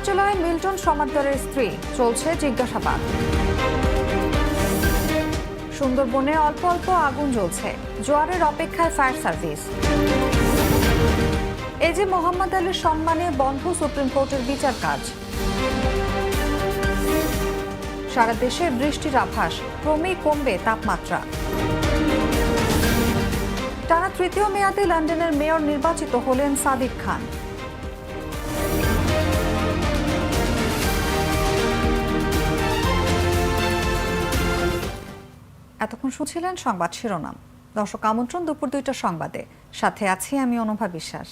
কার্যালয়ে মিল্টন সমাদ্দারের স্ত্রী চলছে জিজ্ঞাসাবাদ। সুন্দরবনে অল্প অল্প আগুন জ্বলছে। জোয়ারের অপেক্ষায় ফায়ার সার্ভিস। এই যে মোহাম্মদ আলীর সম্মানে বন্ধ সুপ্রিম কোর্টের বিচার কাজ। সারা দেশে বৃষ্টির আভাস, ক্রমেই কমবে তাপমাত্রা। টানা তৃতীয় মেয়াদে লন্ডনের মেয়র নির্বাচিত হলেন সাদিক খান। এতক্ষণ শুনছিলেন সংবাদ শিরোনাম। দর্শক আমন্ত্রণ দুপুর দুইটা সংবাদে। সাথে আছি আমি অনুভা বিশ্বাস।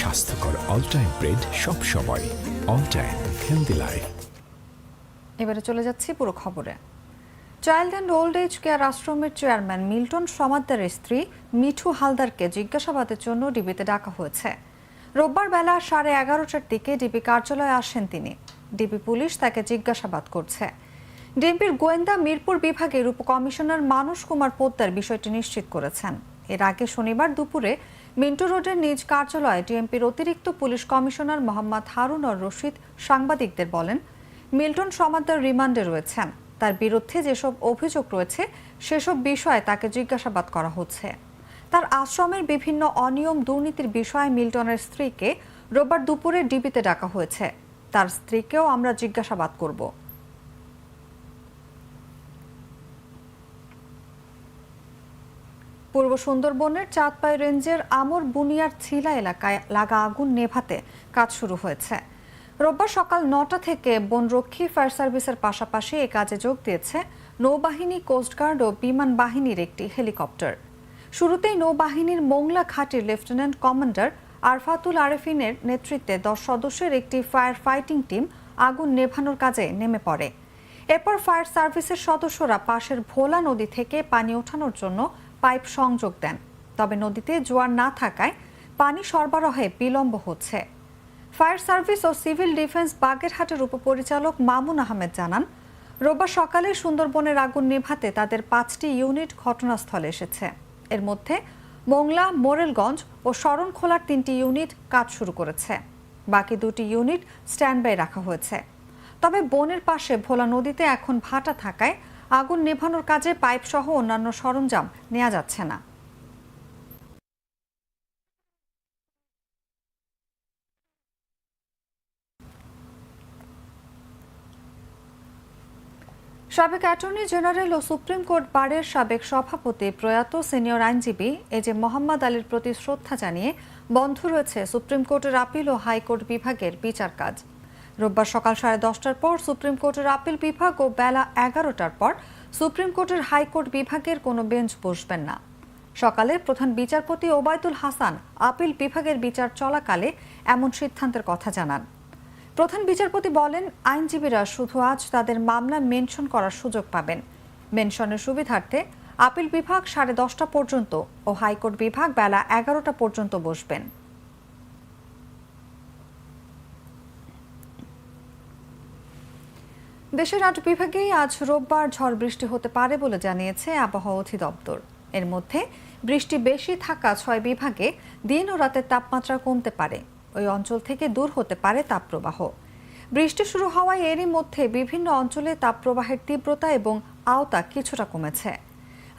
স্বাস্থ্যকর অল টাইম ব্রেড সব সময় অল টাইম হেলদি লাইফ এবারে চলে যাচ্ছি পুরো খবরে। Child and old age care আশ্রমের চেয়ারম্যান মিল্টন সমাদ্দারের স্ত্রী মিঠু হালদারকে জিজ্ঞাসাবাদের জন্য ডিবিতে ডাকা হয়েছে। রোববার বেলা সাড়ে এগারোটার দিকে ডিবি কার্যালয়ে আসেন তিনি। ডিবি পুলিশ তাকে জিজ্ঞাসাবাদ করছে। ডিএমপির গোয়েন্দা মিরপুর বিভাগের উপকমিশনার মানস কুমার পোদ্দার বিষয়টি নিশ্চিত করেছেন। এর আগে শনিবার দুপুরে মিন্টু রোডের নিজ কার্যালয়ে ডিএমপির অতিরিক্ত পুলিশ কমিশনার মোহাম্মদ হারুন রশিদ সাংবাদিকদের বলেন, মিল্টন সমাদ্দার রিমান্ডে রয়েছেন। তার বিরুদ্ধে যেসব অভিযোগ রয়েছে, সেসব বিষয়ে তাকে জিজ্ঞাসাবাদ করা হচ্ছে। তার আশ্রমের বিভিন্ন অনিয়ম দুর্নীতির বিষয়ে মিল্টনের স্ত্রীকে রোববার দুপুরে ডিবিতে ডাকা হয়েছে। তার স্ত্রীকেও আমরা জিজ্ঞাসাবাদ করব। পূর্ব সুন্দরবনের চাঁদপাই রেঞ্জের আমর বুনিয়ার ছিলা এলাকায় লাগা আগুন নেভাতে কাজ শুরু হয়েছে। রোববার সকাল নটা থেকে বনরক্ষী ফায়ার সার্ভিসের পাশাপাশি এ কাজে যোগ দিয়েছে নৌবাহিনী কোস্টগার্ড ও বিমান বাহিনীর একটি হেলিকপ্টার। শুরুতেই নৌবাহিনীর মোংলা ঘাটির লেফটেন্যান্ট কমান্ডার আরফাতুল আরেফিনের নেতৃত্বে দশ সদস্যের একটি ফায়ার ফাইটিং টিম আগুন নেভানোর কাজে নেমে পড়ে। এরপর ফায়ার সার্ভিসের সদস্যরা পাশের ভোলা নদী থেকে পানি ওঠানোর জন্য পাইপ সংযোগ দেন। তবে নদীতে জোয়ার না থাকায় পানি সরবরাহে বিলম্ব হচ্ছে। ফায়ার সার্ভিস ও সিভিল ডিফেন্স বাগেরহাটের উপপরিচালক মামুন আহমেদ জানান, রোববার সকালে সুন্দরবনের আগুন নেভাতে তাদের পাঁচটি ইউনিট ঘটনাস্থলে এসেছে। এর মধ্যে মোংলা, মোরেলগঞ্জ ও শরণখোলার তিনটি ইউনিট কাজ শুরু করেছে। বাকি দুটি ইউনিট স্ট্যান্ডবাই রাখা হয়েছে। তবে বনের পাশে ভোলা নদীতে এখন ভাটা থাকায় আগুন নেভানোর কাজে পাইপ সহ অন্যান্য সরঞ্জাম নেওয়া যাচ্ছে না। সাবেক অ্যাটর্নি জেনারেল ও সুপ্রিম কোর্ট বারের সাবেক সভাপতি প্রয়াত সিনিয়র আইনজীবী এ যে মোহাম্মদ আলীর প্রতি শ্রদ্ধা জানিয়ে বন্ধ রয়েছে সুপ্রিম কোর্টের আপিল ও হাইকোর্ট বিভাগের বিচার কাজ। রোববার সকাল সাড়ে দশটার পর সুপ্রিম কোর্টের আপিল বিভাগ ও বেলা এগারোটার পর সুপ্রিম কোর্টের হাইকোর্ট বিভাগের কোনো বেঞ্চ বসবেন না। সকালে প্রধান বিচারপতি ওবায়দুল হাসান আপিল বিভাগের বিচার চলাকালে এমন সিদ্ধান্তের কথা জানান। প্রধান বিচারপতি বলেন, আইনজীবীরা শুধু আজ তাদের মামলা মেনশন করার সুযোগ পাবেন। মেনশনের সুবিধার্থে আপিল বিভাগ সাড়ে দশটা পর্যন্ত ও হাইকোর্ট বিভাগ বেলা এগারোটা পর্যন্ত বসবেন। দেশের আট বিভাগেই আজ রোববার ঝড় বৃষ্টি হতে পারে বলে জানিয়েছে আবহাওয়া অধিদপ্তর। এর মধ্যে বৃষ্টি বেশি থাকা ছয় বিভাগে দিন ও রাতের তাপমাত্রা কমতে পারে। ওই অঞ্চল থেকে দূর হতে পারে তাপপ্রবাহ। বৃষ্টি শুরু হওয়ায় এরই মধ্যে বিভিন্ন অঞ্চলে তাপপ্রবাহের তীব্রতা এবং আওতা কিছুটা কমেছে।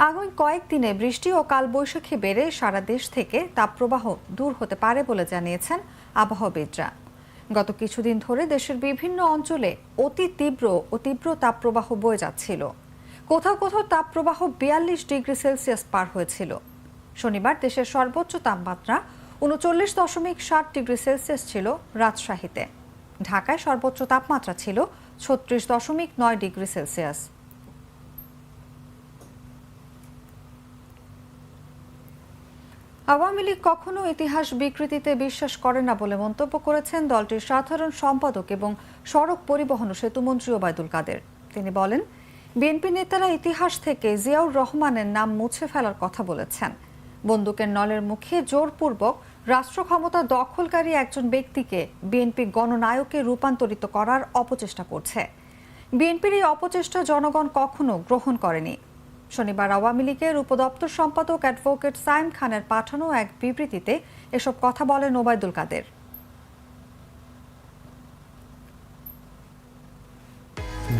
আগামী কয়েকদিনে বৃষ্টি ও কালবৈশাখী বেড়ে সারা দেশ থেকে তাপপ্রবাহ দূর হতে পারে বলে জানিয়েছেন আবহাওয়াবিদরা। গত কিছুদিন ধরে দেশের বিভিন্ন অঞ্চলে অতি তীব্র ও তীব্র তাপপ্রবাহ বয়ে যাচ্ছিল। কোথাও কোথাও তাপপ্রবাহ বিয়াল্লিশ ডিগ্রি সেলসিয়াস পার হয়েছিল। শনিবার দেশের সর্বোচ্চ তাপমাত্রা উনচল্লিশ দশমিক সাত ডিগ্রি সেলসিয়াস ছিল রাজশাহীতে। ঢাকায় সর্বোচ্চ তাপমাত্রা ছিল ছত্রিশ দশমিক নয় ডিগ্রি সেলসিয়াস। আওয়ামী লীগ কখনো ইতিহাস বিকৃতিতে বিশ্বাস করে না বলে মন্তব্য করেছেন দলটির সাধারণ সম্পাদক এবং সড়ক পরিবহন ও সেতুমন্ত্রী ওবায়দুল কাদের। তিনি বলেন, বিএনপি নেতারা ইতিহাস থেকে জিয়াউর রহমানের নাম মুছে ফেলার কথা বলেছেন। বন্দুকের নলের মুখে জোরপূর্বক রাষ্ট্র ক্ষমতা দখলকারী একজন ব্যক্তিকে বিএনপি গণনায়কে রূপান্তরিত করার অপচেষ্টা করছে। বিএনপির এই অপচেষ্টা জনগণ কখনো গ্রহণ করেনি। শনিবার আওয়ামী লীগের উপদপ্তর সম্পাদক অ্যাডভোকেট সাইম খানের পাঠানো এক বিবৃতিতে এসব কথা বলেন ওবায়দুল কাদের।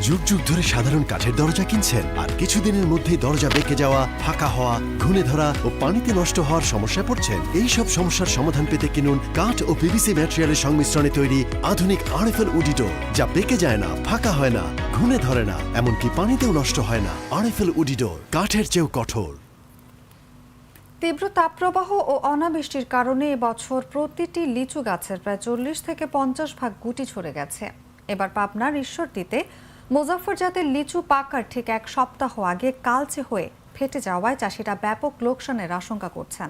যুগ যুগ ধরে সাধারণ কাঠের দরজা কিনছেন আর কিছুদিনের মধ্যেই দরজা বেঁকে যাওয়া, ফাঁকা হওয়া ঘুনে ধরা ও পানিতে নষ্ট হওয়ার সমস্যায় পড়ছেন। এই সব সমস্যার সমাধান পেতে কিনুন কাঠ ও পিভিসি ম্যাটেরিয়ালের সংমিশ্রণে তৈরি আধুনিক আরএফএল উডিডো যা বেঁকে যায় না, ফাঁকা হয় না ঘুনে ধরে না, এমনকি পানিতেও নষ্ট হয় না। আরএফএল উডিডোর কাঠের চেয়েও কঠোর। তীব্র তাপপ্রবাহ ও অনাবৃষ্টির কারণে এবছর প্রতিটি লিচু গাছের প্রায় চল্লিশ থেকে পঞ্চাশ ভাগ গুটি ছড়ে গেছে। এবার পাবনার ঈশ্বরদীতে মুজাফর জাতের লিচু পাকার ঠিক এক সপ্তাহ আগে কালচে হয়ে ফেটে যাওয়ায় চাষিরা ব্যাপক লোকসানের আশঙ্কা করছেন।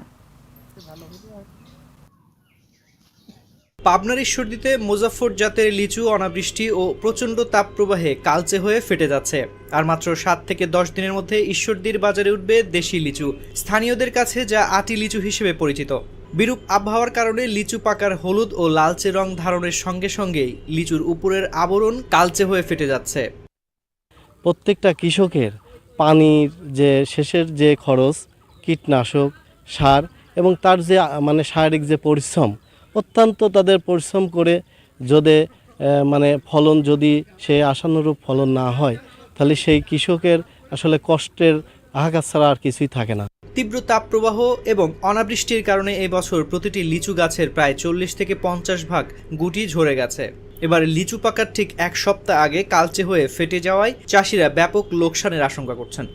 পাবনার ঈশ্বরদীতে মুজাফর জাতের লিচু, অনাবৃষ্টি ও প্রচণ্ড তাপপ্রবাহে কালচে হয়ে ফেটে যাচ্ছে। আর মাত্র সাত থেকে দশ দিনের মধ্যে ঈশ্বরদীর বাজারে উঠবে দেশি লিচু। স্থানীয়দের কাছে যা আটি লিচু হিসেবে পরিচিত। বিরূপ আবহাওয়ার কারণে লিচু পাকার হলুদ ও লালচে রং ধারণের সঙ্গে সঙ্গেই লিচুর উপরের আবরণ কালচে হয়ে ফেটে যাচ্ছে। প্রত্যেকটা কৃষকের পানির যে শেষের যে খরচ, কীটনাশক, সার এবং তার যে মানে শারীরিক যে পরিশ্রম, অত্যন্ত তাদের পরিশ্রম করে যদি মানে ফলন যদি সে আশানুরূপ ফলন না হয়, তাহলে সেই কৃষকের আসলে কষ্টের হাহাকার ছাড়া আর কিছুই থাকে না। তীব্র তাপপ্রবাহ এবং অনাবৃষ্টির কারণে এই বছর প্রতিটি লিচু গাছের প্রায় চল্লিশ থেকে পঞ্চাশ ভাগ গুটি ঝরে গেছে। এবার লিচু পাকার ঠিক এক সপ্তাহ আগে কালচে হয়ে ফেটে যাওয়ায় চাষিরা ব্যাপক লোকসানের আশঙ্কা করছেন।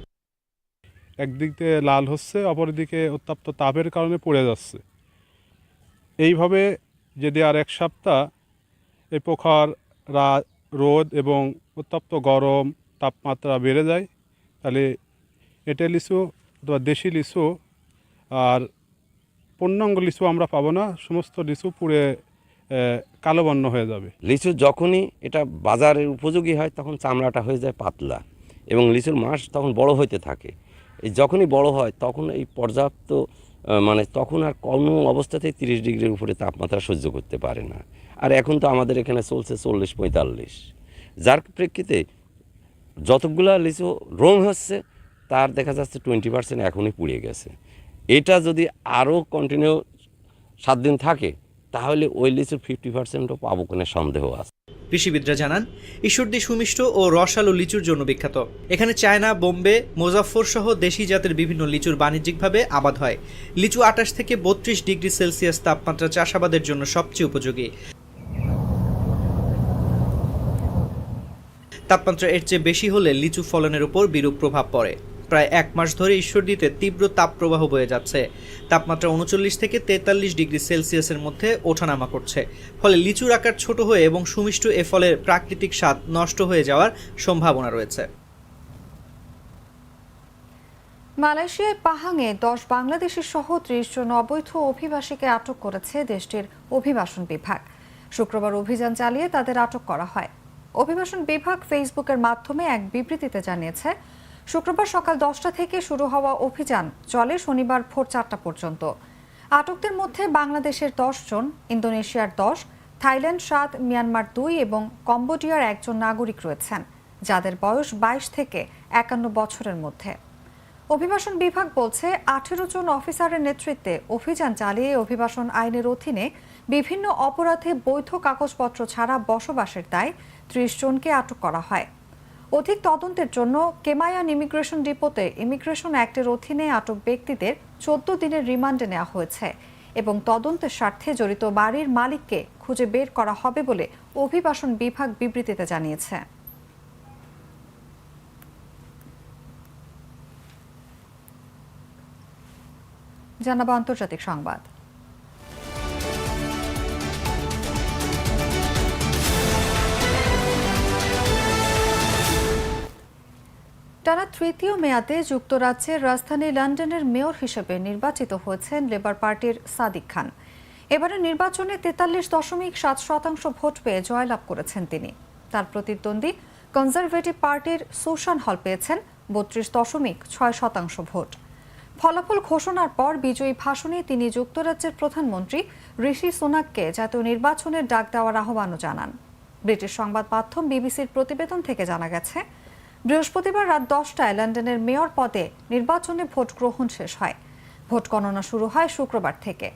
একদিক দিয়ে লাল হচ্ছে, অপরদিকে উত্তপ্ত তাপের কারণে পড়ে যাচ্ছে। এইভাবে যদি আর এক সপ্তাহ এই প্রখর রা- রোদ এবং উত্তপ্ত গরম তাপমাত্রা বেড়ে যায়, তাহলে এঁটে লিচু অথবা দেশি লিচু আর পূর্ণাঙ্গ লিচু আমরা পাবো না, সমস্ত লিচু পুড়ে কালো বর্ণ হয়ে যাবে। লিচু যখনই এটা বাজারের উপযোগী হয়, তখন চামড়াটা হয়ে যায় পাতলা এবং লিচুর মাস তখন বড় হইতে থাকে। এই যখনই বড় হয়, তখন এই পর্যাপ্ত মানে তখন আর কোনো অবস্থাতেই তিরিশ ডিগ্রির উপরে তাপমাত্রা সহ্য করতে পারে না। আর এখন তো আমাদের এখানে চলছে চল্লিশ পঁয়তাল্লিশ। যার প্রেক্ষিতে যতগুলা লিচু রং হচ্ছে তার দেখা যাচ্ছে টোয়েন্টি পার্সেন্ট এখনই পুড়ে গেছে। এটা যদি আরও কন্টিনিউ সাত দিন থাকে, তাহলে ওই লিচুর ফিফটি পার্সেন্টও পাবো কিনা সন্দেহ আছে। কৃষিবিদরা জানান, ঈশ্বরদী সুমিষ্ট ও রসালো লিচুর জন্য বিখ্যাত। এখানে চায়না, বোম্বে মোজাফর সহ দেশি জাতের বিভিন্ন লিচুর বাণিজ্যিকভাবে আবাদ হয়। লিচু আটাশ থেকে বত্রিশ ডিগ্রি সেলসিয়াস তাপমাত্রা চাষাবাদের জন্য সবচেয়ে উপযোগী। তাপমাত্রা এর চেয়ে বেশি হলে লিচু ফলনের উপর বিরূপ প্রভাব পড়ে। প্রায় এক মাস ধরে ঈশ্বরদীতে তীব্র তাপপ্রবাহ বয়ে যাচ্ছে। তাপমাত্রা উনচল্লিশ থেকে তেতাল্লিশ ডিগ্রি সেলসিয়াসের মধ্যে ওঠানামা করছে। ফলে লিচুর আকার ছোট হয়ে এবং সুমিষ্ট এ ফলের প্রাকৃতিক স্বাদ নষ্ট হয়ে যাওয়ার সম্ভাবনা রয়েছে। মালয়েশিয়ায় পাহাংয়ে দশ বাংলাদেশি সহ ত্রিশ জন অবৈধ অভিবাসীকে আটক করেছে দেশটির অভিবাসন বিভাগ। শুক্রবার অভিযান চালিয়ে তাদের আটক করা হয়। অভিবাসন বিভাগ ফেসবুকের মাধ্যমে এক বিবৃতিতে জানিয়েছে শুক্রবার সকাল দশটা থেকে শুরু হওয়া অভিযান চলে শনিবার ভোর চারটা পর্যন্ত। আটকদের মধ্যে বাংলাদেশের দশ জন, ইন্দোনেশিয়ার দশ, থাইল্যান্ড সাত, মিয়ানমার দুই এবং কম্বোডিয়ার একজন নাগরিক রয়েছেন, যাদের বয়স বাইশ থেকে একান্ন বছরের মধ্যে। অভিবাসন বিভাগ বলছে, আঠেরো জন অফিসারের নেতৃত্বে অভিযান চালিয়ে অভিবাসন আইনের অধীনে বিভিন্ন অপরাধে বৈধ কাগজপত্র ছাড়া বসবাসের দায় ত্রিশ জনকে আটক করা হয়। অধিক তদন্তের জন্য কেমায়ান ইমিগ্রেশন ডিপোতে ইমিগ্রেশন অ্যাক্টের অধীনে আটক ব্যক্তিদের চোদ্দ দিনের রিমান্ডে নেওয়া হয়েছে এবং তদন্তের স্বার্থে জড়িত বাড়ির মালিককে খুঁজে বের করা হবে বলে অভিবাসন বিভাগ বিবৃতিতে জানিয়েছে। জানাব আন্তর্জাতিক সংবাদ। টানা তৃতীয় মেয়াদে যুক্তরাজ্যের রাজধানী লন্ডনের মেয়র হিসেবে নির্বাচিত হয়েছেন লেবার পার্টির সাদিক খান। এবারের নির্বাচনে তেতাল্লিশ দশমিক সাত শতাংশ ভোট পেয়ে জয়লাভ করেছেন তিনি। তার প্রতিদ্বন্দ্বী কনজারভেটিভ পার্টির সুশান হল পেয়েছেন বত্রিশ দশমিক ছয় শতাংশ ভোট। ফলাফল ঘোষণার পর বিজয়ী ভাষণে তিনি যুক্তরাজ্যের প্রধানমন্ত্রী ঋষি সোনাককে জাতীয় নির্বাচনের ডাক দেওয়ার আহ্বানও জানান। ব্রিটিশ সংবাদ মাধ্যম বিবিসির প্রতিবেদন থেকে জানা গেছে বৃহস্পতিবার রাত দশটায় লন্ডনের মেয়র পদে নির্বাচনে ভোট গ্রহণ শেষ হয়। ভোট গণনা শুরু হয় শুক্রবার থেকে।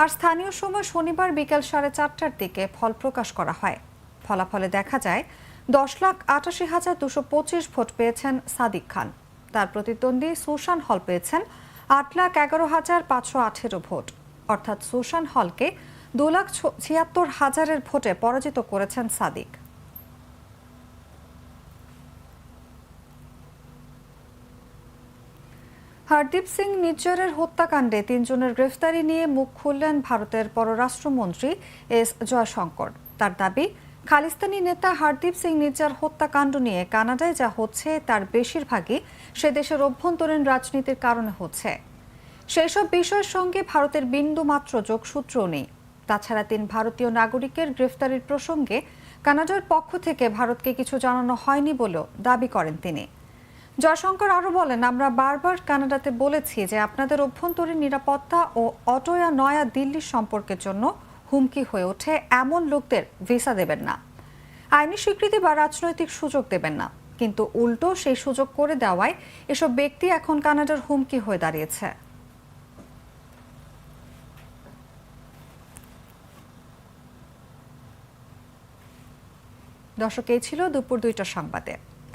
আর স্থানীয় সময় শনিবার বিকেল সাড়ে চারটার দিকে ফল প্রকাশ করা হয়। ফলাফলে দেখা যায়, দশ লাখ আটাশি হাজার দুশো পঁচিশ ভোট পেয়েছেন সাদিক খান। তার প্রতিদ্বন্দ্বী সুশান হল পেয়েছেন আট লাখ এগারো হাজার পাঁচশো আঠেরো ভোট। অর্থাৎ সুশান হলকে দু লাখ ছিয়াত্তর হাজারের ভোটে পরাজিত করেছেন সাদিক। হরদীপ সিং নিজ্জরের হত্যাকাণ্ডে তিনজনের গ্রেফতারি নিয়ে মুখ খুললেন ভারতের পররাষ্ট্রমন্ত্রী এস জয়শঙ্কর। তার দাবি, খালিস্তানি নেতা হরদীপ সিং নিজ্জার হত্যাকাণ্ড নিয়ে কানাডায় যা হচ্ছে তার বেশিরভাগই সে দেশের অভ্যন্তরীণ রাজনীতির কারণে হচ্ছে। সেই সব বিষয়ের সঙ্গে ভারতের বিন্দুমাত্র যোগসূত্র নেই। তাছাড়া তিন ভারতীয় নাগরিকের গ্রেফতারির প্রসঙ্গে কানাডার পক্ষ থেকে ভারতকে কিছু জানানো হয়নি বলেও দাবি করেন তিনি। জয়শঙ্কর আরও বলেন, আমরা বারবার কানাডাতে বলেছি যে আপনাদের অভ্যন্তরীণ নিরাপত্তা ও অটোয়া নয়া দিল্লির সম্পর্কের জন্য হুমকি হয়ে ওঠে। এমন লোকদের ভিসা দেবেন না। আইনি স্বীকৃতি বা রাজনৈতিক সুযোগ দেবেন না। কিন্তু উল্টো সেই সুযোগ করে দেওয়ায় এসব ব্যক্তি এখন কানাডার হুমকি হয়ে দাঁড়িয়েছে। দর্শক, এই ছিল দুপুর দুইটার সংবাদে।